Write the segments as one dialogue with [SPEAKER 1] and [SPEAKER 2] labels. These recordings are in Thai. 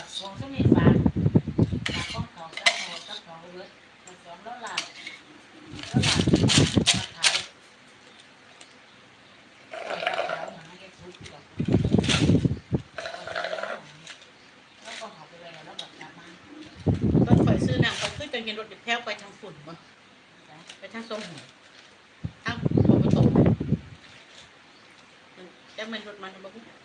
[SPEAKER 1] ผักสวงสมีฟ้าผักข้องสองเจ้าโหดเจ้าของเวทผัสวงแล้วหลับแล้วหลับผักขาวผักาวนังแกทุบกับแล้วก็หอบไปเลยแล้วแบบกลับม
[SPEAKER 2] าซื้อหนังไปขึ้นไปเห็นรถแถวไปทางฝุ่นบ่ไปทางส้มหัวทางหัวประตูแต่มันรถมันบ่คุ้บ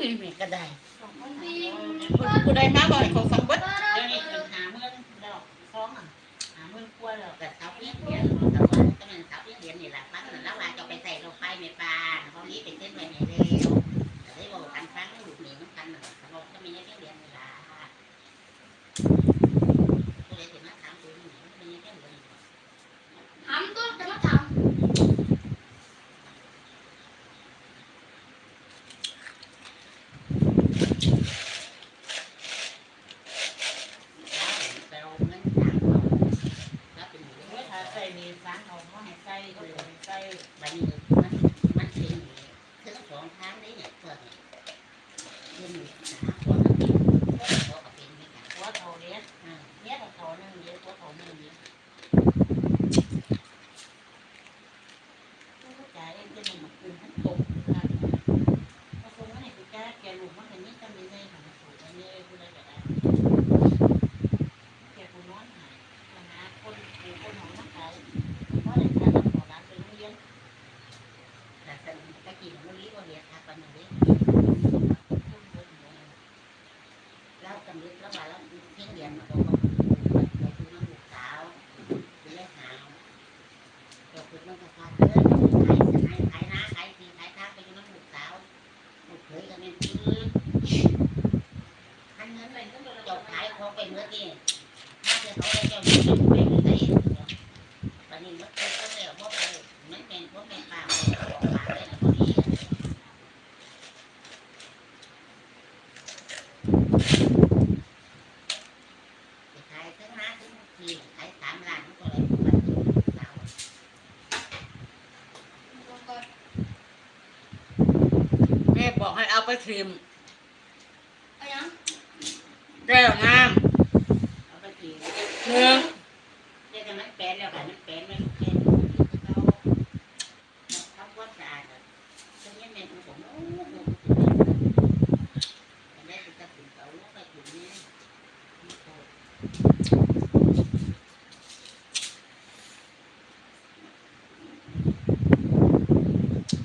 [SPEAKER 1] อ
[SPEAKER 2] ยู่นี่ก็ได้
[SPEAKER 1] ก
[SPEAKER 2] ูได้มาบ่อยของฟังเบิด
[SPEAKER 3] เดี๋ยวนี้เป็น
[SPEAKER 1] หาเมื่อนดอกฟ้องอะหาเงินกลัวดอกแ
[SPEAKER 4] ต่เสาเลี้ยงเหรียญแต่ว่าก็เป็นเสาเลี้ยงเหรียญนี่แหละปั๊บแล้วว่าจะไปใส่ลงไปในปลาเพราะนี้เป็นเส้นไปในเร็วแต่ได้บอกกันครั้งหลุดหนีมันกันหนึ่งเขาบอกก็มีเลี้ยงเหรียญนี่ละก็เลยถึงมาถามตัวนี้มีเลี้ยงเหรียญ
[SPEAKER 3] ถามตัวจะมาถาม
[SPEAKER 4] แต่เราเงินถามเขาแล้วเป็น เมื่อถ้าใ
[SPEAKER 1] ส่นี่สารเอาเขาให้ใส่ก็เลยใส่
[SPEAKER 4] บันนี้มันมันเป็นถึงสองครั้งได้เนี่ยเพื่อนเนี่ยขึ้นหาคนละทีก็เป็นไม่กัน
[SPEAKER 1] หัวเท่าเนี้ยเนี้ยเท่านึงเนี้ยหัวเท่านึงเนี้ยต้องจ่ายเองจะมีมันคืนทั้งตกค่ะพอส่งมาให้กูจ้าแกลูกมันเห็นนี่ก็มีได้ของสูตรอันนี้กูได้ก็ได้แกกูนอนหายมาหาคนกูคนของนักขายเพราะอะไรการรับของร้านเป็นโรงเรียน
[SPEAKER 4] แต่ตะกี้มันรีบว่าเรียกทักกันอย่างนี้แล้วกำลังแล้วว่าแล้วเที่ยงเรียนมาบอกว่าเราคือน้องลูกสาวคือเลขหาว เดือน้องกระพาเพื่อนขายขายน้าขายทีขายทางไปอยู่น้องลูกสาวลูกเขยก็เป็นปีทันเงินไปเราจบขายของไปเมื่อกี้ถ้าจะเขาได้เจ้าหนี้ไปไหนวันนี้มันก็แล้วว่าไปมันเป็นพวกเป็นป่าของป่าเลยนะพอดี ขายทั้งร้านทั้งทีขายสามร้านก็เลยปันเรา
[SPEAKER 2] แม่บอกให้เอา ไปทิมเ
[SPEAKER 3] อายัง
[SPEAKER 2] แก้วน้
[SPEAKER 4] เอาไปทีำหน
[SPEAKER 2] ึ่ง
[SPEAKER 4] เรียกกันมันแปลนแล้วค่ะมันแปลนไม่รู้แปลนเขาทำความสะอาดตอนนี้แม่ผมโอ้โหได้จะถึงเขาลูกไปถึงนี่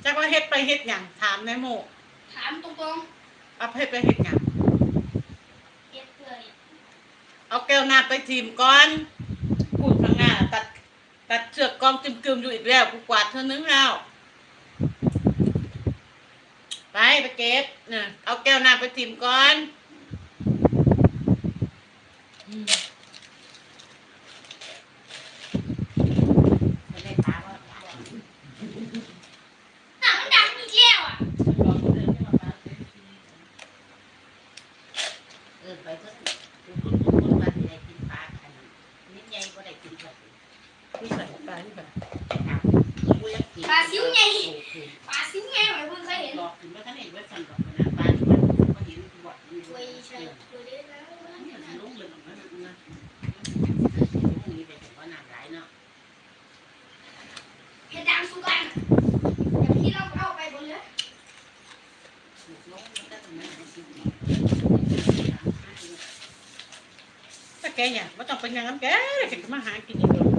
[SPEAKER 2] จักว่าเฮ็ดไปเฮ็ดหยังถามนายโมถ
[SPEAKER 3] ามตรง
[SPEAKER 2] เอาเฮ็ดไปเฮ็ดหยังๆ
[SPEAKER 3] เก็บเกลือนี่
[SPEAKER 2] เอาแก้วน้ำไปทิมก่อนพูดข้างหน้าตัดตัดเชือกกองจิมกึมอยู่อีกแล้วกูกวาดเท่านึงแล้วไปไปเก็บเนี่ยเอาแก้วน้ำไปทิมก่อนอืม
[SPEAKER 4] ไม่ได้ถามว่า
[SPEAKER 3] อะมันดังมีแก้วอะ
[SPEAKER 4] เออไปก็คุณคุณคุณมาที่ไหนกินปลาอันนี้ใหญ่ก็ได้กินแบบ
[SPEAKER 2] นี่ใส่ ปลาที่แบบ
[SPEAKER 4] ปลาซิวไง
[SPEAKER 3] ปลาซิวไงเหมือนเพิ่งเคยเห็นบ
[SPEAKER 4] อกถึงว่าท่านเห็นว่าสั่งบอกนะปลาที่มันก็เห็นบดอยู่เว้ยใช่
[SPEAKER 3] ตัวเล็กแล้วมัน
[SPEAKER 4] ลุ่มเลยมันนะนี่เป็นว่าน้ำไหลเนาะ
[SPEAKER 3] เห็นดังสุกันอย่างที่เราเอาไปบนเรือ
[SPEAKER 4] ลุ่มมันก็ตรงนั้นมันสิ
[SPEAKER 2] ถ้าแกอยากไม่ต้องไปยังน้ำแกเลยแกก็มาหากินอีกเดี๋ยว